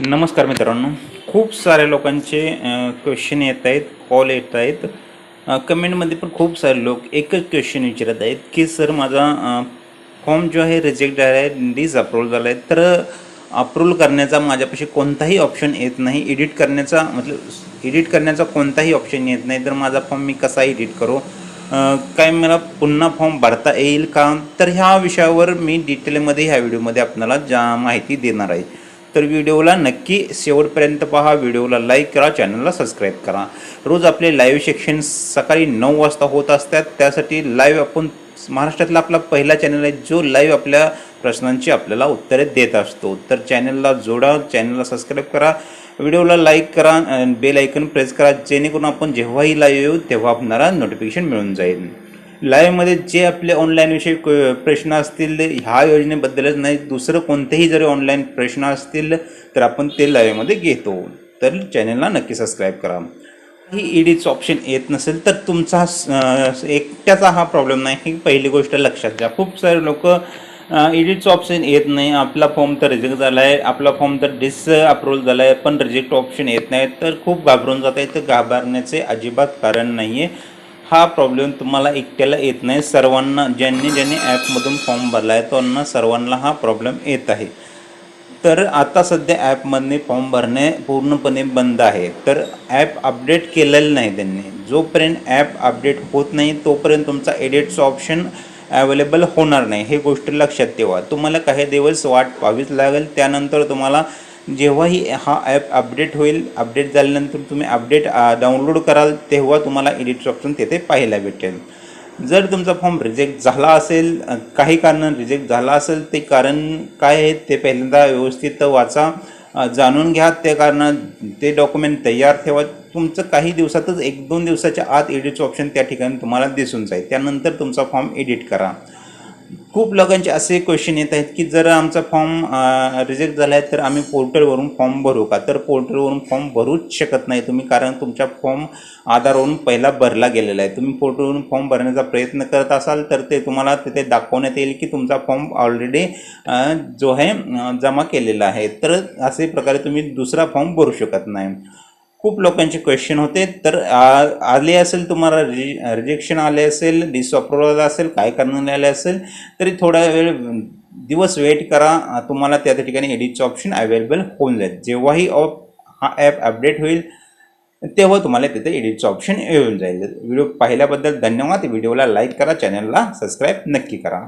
नमस्कार मित्रांनो. खूप साऱ्या लोकांचे क्वेश्चन येत आहेत कॉल येत आहेत. कमेंटमध्ये पण खूप सारे लोक एकच क्वेश्चन विचारत आहेत की सर माझा फॉर्म जो आहे रिजेक्ट झाला आहे डिसअप्रूव्हल झाला आहे. तर अप्रूव्हल करण्याचा माझ्यापाशी कोणताही ऑप्शन येत नाही. एडिट करण्याचा मतलब एडिट करण्याचा कोणताही ऑप्शन येत नाही. तर माझा फॉर्म मी कसा एडिट करू? काय मला पुन्हा फॉर्म भरता येईल का? तर ह्या विषयावर मी डिटेलमध्ये ह्या व्हिडिओमध्ये आपल्याला जा माहिती देणार आहे. तर व्हिडिओला नक्की शेवटपर्यंत पहा. व्हिडिओला लाईक करा चॅनलला सबस्क्राईब करा. रोज आपले लाईव्ह सेक्शन सकाळी नऊ वाजता होत असतात. त्यासाठी लाईव्ह आपण महाराष्ट्रातला आपला पहिला चॅनल आहे जो लाईव्ह आपल्या प्रश्नांची आपल्याला उत्तरे देत असतो. तर चॅनलला जोडा चॅनलला सबस्क्राईब करा. व्हिडिओला लाईक करा बेल आयकन प्रेस करा जेणेकरून आपण जेव्हाही लाईव्ह येऊ तेव्हा आपणाला नोटिफिकेशन मिळून जाईल. लाईव्हमध्ये जे आपले ऑनलाईन विषयी क- प्रश्न असतील ह्या योजनेबद्दलच नाही दुसरं कोणतेही जरी ऑनलाईन प्रश्न असतील तर आपण ते लाईव्हमध्ये घेतो. तर चॅनलला नक्की सबस्क्राईब करा. ही ईडीचं ऑप्शन येत नसेल तर तुमचा एकट्याचा हा प्रॉब्लेम नाही. ही पहिली गोष्ट लक्षात घ्या. खूप सारे लोक ईडीचं ऑप्शन येत नाही. आपला फॉर्म तर रिजेक्ट झाला आहे आपला फॉर्म तर डिस अप्रूव्हल झाला आहे पण रिजेक्ट ऑप्शन येत नाही. तर खूप घाबरून जात आहे तर घाबरण्याचे अजिबात कारण नाही आहे हा प्रॉब्लेम तुम्हाला एकट्याला येत नाही. सर्वांना ज्यांनी ज्यांनी ॲपमधून फॉर्म भरला आहे त्यांना सर्वांना हा प्रॉब्लेम येत आहे. तर आता सध्या ॲपमधने फॉर्म भरणे पूर्णपणे बंद आहे. तर ॲप अपडेट केलेलं नाही त्यांनी. जोपर्यंत ॲप अपडेट होत नाही तोपर्यंत तुमचा एडिटचं ऑप्शन अवेलेबल होणार नाही. हे गोष्ट लक्षात ठेवा. तुम्हाला काही दिवस वाट पाहावीच लागेल. त्यानंतर तुम्हाला जेव्हाही हा ॲप अपडेट होईल अपडेट झाल्यानंतर तुम्ही अपडेट डाउनलोड कराल तेव्हा तुम्हाला एडिट ऑप्शन तेथे पाहायला भेटेल. जर तुमचा फॉर्म रिजेक्ट झाला असेल काही कारण रिजेक्ट झाला असेल ते कारण काय आहे ते पहिल्यांदा व्यवस्थित वाचा जाणून घ्या. त्या कारण ते डॉक्युमेंट तयार ठेवा. तुमचं काही दिवसातच एक दोन दिवसाच्या आत एडिटचं ऑप्शन त्या ठिकाणी तुम्हाला दिसून जाईल. त्यानंतर तुमचा फॉर्म एडिट करा. खूप लोकांचे असे क्वेश्चन येत आहेत की जर आमचा फॉर्म रिजेक्ट झाला आहे तर आम्ही पोर्टलवरून फॉर्म भरू का? तर पोर्टलवरून फॉर्म भरूच शकत नाही तुम्ही कारण तुमचा फॉर्म आधारवरून पहिला भरला गेलेला आहे. तुम्ही पोर्टलवरून फॉर्म भरण्याचा प्रयत्न करत असाल तर ते तुम्हाला तिथे दाखवण्यात येईल की तुमचा फॉर्म ऑलरेडी जो आहे जमा केलेला आहे. तर असे प्रकारे तुम्ही दुसरा फॉर्म भरू शकत नाही. खूप लोकांचे क्वेश्चन होते. तर आ- आले असेल तुम्हाला रिजे रिजेक्शन आले असेल डिसअप्रुव्हल असेल काय कारण आले असेल तरी थोडा वेळ दिवस वेट करा. तुम्हाला त्या ठिकाणी एडिटचं ऑप्शन अवेलेबल होऊन जाईल. जेव्हाही ऑप हा ॲप अपडेट होईल तेव्हा तुम्हाला तिथे एडिटचं ऑप्शन येऊन जाईल. व्हिडिओ पाहिल्याबद्दल धन्यवाद. व्हिडिओला लाईक करा चॅनलला सबस्क्राईब नक्की करा.